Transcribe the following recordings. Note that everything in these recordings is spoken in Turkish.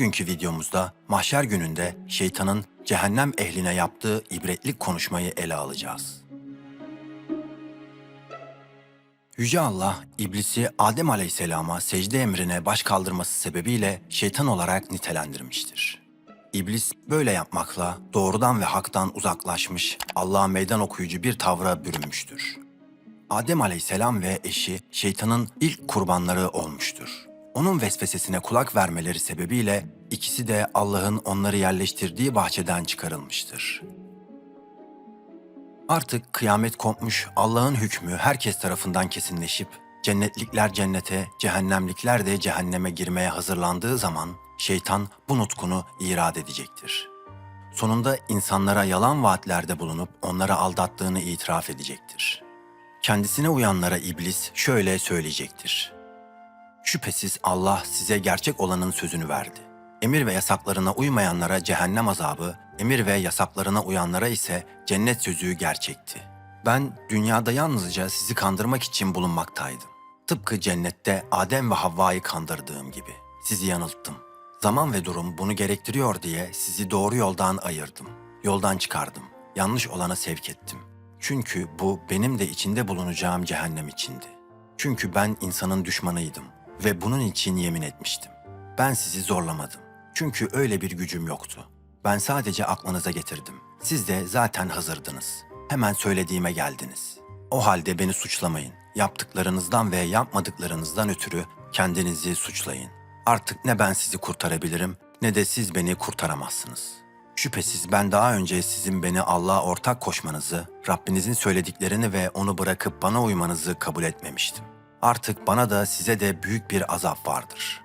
Bugünkü videomuzda mahşer gününde şeytanın cehennem ehline yaptığı ibretlik konuşmayı ele alacağız. Yüce Allah, iblisi Adem Aleyhisselam'a secde emrine baş kaldırması sebebiyle şeytan olarak nitelendirmiştir. İblis böyle yapmakla doğrudan ve haktan uzaklaşmış, Allah'a meydan okuyucu bir tavra bürünmüştür. Adem Aleyhisselam ve eşi şeytanın ilk kurbanları olmuştur. Onun vesvesesine kulak vermeleri sebebiyle ikisi de Allah'ın onları yerleştirdiği bahçeden çıkarılmıştır. Artık kıyamet kopmuş, Allah'ın hükmü herkes tarafından kesinleşip cennetlikler cennete, cehennemlikler de cehenneme girmeye hazırlandığı zaman şeytan bu nutkunu irad edecektir. Sonunda insanlara yalan vaatlerde bulunup onları aldattığını itiraf edecektir. Kendisine uyanlara iblis şöyle söyleyecektir. Şüphesiz Allah size gerçek olanın sözünü verdi. Emir ve yasaklarına uymayanlara cehennem azabı, emir ve yasaklarına uyanlara ise cennet sözü gerçekti. Ben dünyada yalnızca sizi kandırmak için bulunmaktaydım. Tıpkı cennette Adem ve Havva'yı kandırdığım gibi. Sizi yanılttım. Zaman ve durum bunu gerektiriyor diye sizi doğru yoldan ayırdım. Yoldan çıkardım. Yanlış olana sevk ettim. Çünkü bu benim de içinde bulunacağım cehennem içindi. Çünkü ben insanın düşmanıydım ve bunun için yemin etmiştim. Ben sizi zorlamadım. Çünkü öyle bir gücüm yoktu. Ben sadece aklınıza getirdim. Siz de zaten hazırdınız. Hemen söylediğime geldiniz. O halde beni suçlamayın. Yaptıklarınızdan ve yapmadıklarınızdan ötürü kendinizi suçlayın. Artık ne ben sizi kurtarabilirim ne de siz beni kurtaramazsınız. Şüphesiz ben daha önce sizin beni Allah'a ortak koşmanızı, Rabbinizin söylediklerini ve onu bırakıp bana uymanızı kabul etmemiştim. Artık bana da size de büyük bir azap vardır.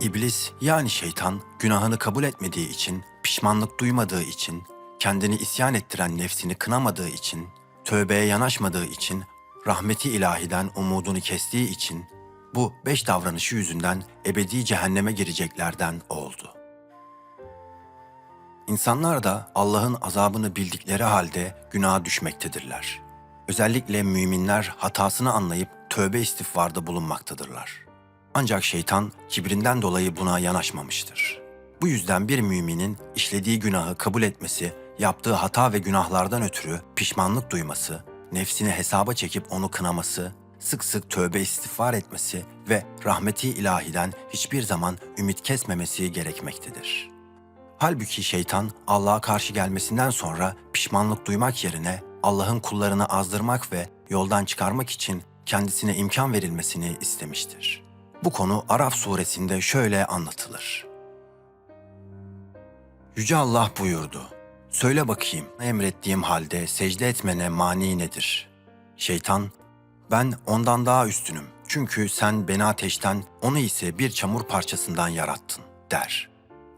İblis yani şeytan günahını kabul etmediği için, pişmanlık duymadığı için, kendini isyan ettiren nefsini kınamadığı için, tövbeye yanaşmadığı için, rahmeti ilahiden umudunu kestiği için bu beş davranışı yüzünden ebedi cehenneme gireceklerden oldu. İnsanlar da Allah'ın azabını bildikleri halde günaha düşmektedirler. Özellikle müminler hatasını anlayıp tövbe istiğfarda bulunmaktadırlar. Ancak şeytan kibrinden dolayı buna yanaşmamıştır. Bu yüzden bir müminin işlediği günahı kabul etmesi, yaptığı hata ve günahlardan ötürü pişmanlık duyması, nefsini hesaba çekip onu kınaması, sık sık tövbe istiğfar etmesi ve rahmeti ilahiden hiçbir zaman ümit kesmemesi gerekmektedir. Halbuki şeytan Allah'a karşı gelmesinden sonra pişmanlık duymak yerine Allah'ın kullarını azdırmak ve yoldan çıkarmak için kendisine imkan verilmesini istemiştir. Bu konu Araf suresinde şöyle anlatılır. Yüce Allah buyurdu. Söyle bakayım emrettiğim halde secde etmene mani nedir? Şeytan, ben ondan daha üstünüm. Çünkü sen beni ateşten, onu ise bir çamur parçasından yarattın, der.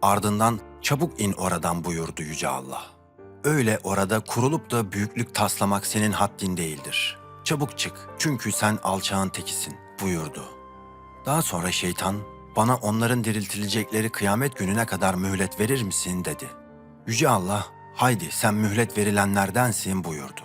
Ardından çabuk in oradan buyurdu Yüce Allah. Öyle orada kurulup da büyüklük taslamak senin haddin değildir. Çabuk çık çünkü sen alçağın tekisin buyurdu. Daha sonra şeytan bana onların diriltilecekleri kıyamet gününe kadar mühlet verir misin dedi. Yüce Allah haydi sen mühlet verilenlerdensin buyurdu.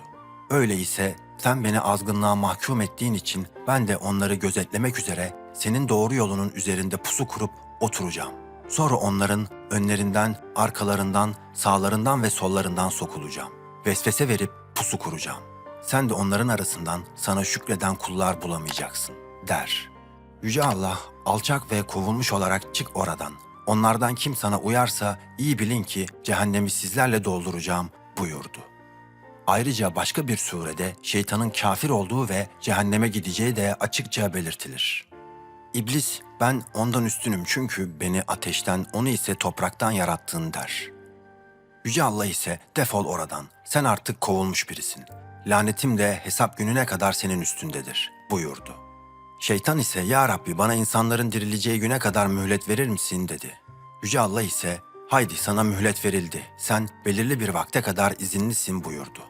Öyleyse sen beni azgınlığa mahkum ettiğin için ben de onları gözetlemek üzere senin doğru yolunun üzerinde pusu kurup oturacağım. Sonra onların önlerinden, arkalarından, sağlarından ve sollarından sokulacağım. Vesvese verip pusu kuracağım. Sen de onların arasından sana şükreden kullar bulamayacaksın, der. Yüce Allah, alçak ve kovulmuş olarak çık oradan. Onlardan kim sana uyarsa iyi bilin ki cehennemi sizlerle dolduracağım buyurdu. Ayrıca başka bir surede şeytanın kafir olduğu ve cehenneme gideceği de açıkça belirtilir. İblis ben ondan üstünüm çünkü beni ateşten onu ise topraktan yarattın der. Yüce Allah ise defol oradan sen artık kovulmuş birisin. Lanetim de hesap gününe kadar senin üstündedir buyurdu. Şeytan ise ya Rabbi bana insanların dirileceği güne kadar mühlet verir misin dedi. Yüce Allah ise haydi sana mühlet verildi sen belirli bir vakte kadar izinlisin buyurdu.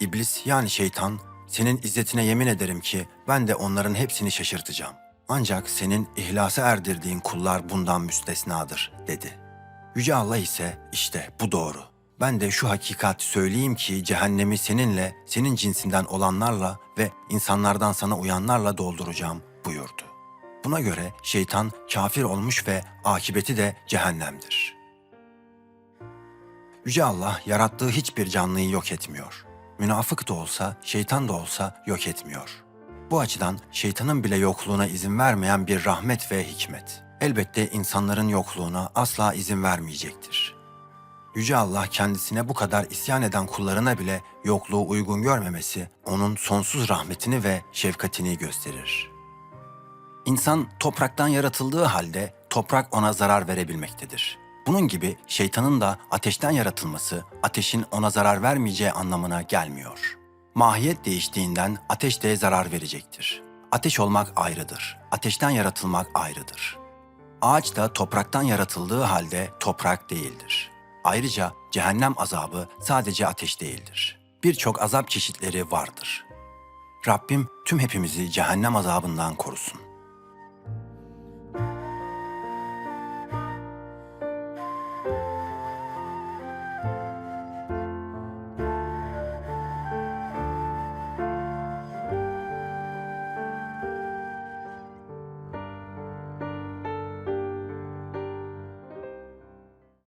İblis yani şeytan senin izzetine yemin ederim ki ben de onların hepsini şaşırtacağım. Ancak senin ihlasa erdirdiğin kullar bundan müstesnadır dedi. Yüce Allah ise işte bu doğru. Ben de şu hakikati söyleyeyim ki cehennemi seninle, senin cinsinden olanlarla ve insanlardan sana uyanlarla dolduracağım buyurdu. Buna göre şeytan kafir olmuş ve akibeti de cehennemdir. Yüce Allah yarattığı hiçbir canlıyı yok etmiyor. Münafık da olsa, şeytan da olsa yok etmiyor. Bu açıdan şeytanın bile yokluğuna izin vermeyen bir rahmet ve hikmet. Elbette insanların yokluğuna asla izin vermeyecektir. Yüce Allah kendisine bu kadar isyan eden kullarına bile yokluğu uygun görmemesi onun sonsuz rahmetini ve şefkatini gösterir. İnsan topraktan yaratıldığı halde toprak ona zarar verebilmektedir. Bunun gibi şeytanın da ateşten yaratılması ateşin ona zarar vermeyeceği anlamına gelmiyor. Mahiyet değiştiğinden ateş de zarar verecektir. Ateş olmak ayrıdır. Ateşten yaratılmak ayrıdır. Ağaç da topraktan yaratıldığı halde toprak değildir. Ayrıca cehennem azabı sadece ateş değildir. Birçok azap çeşitleri vardır. Rabbim tüm hepimizi cehennem azabından korusun.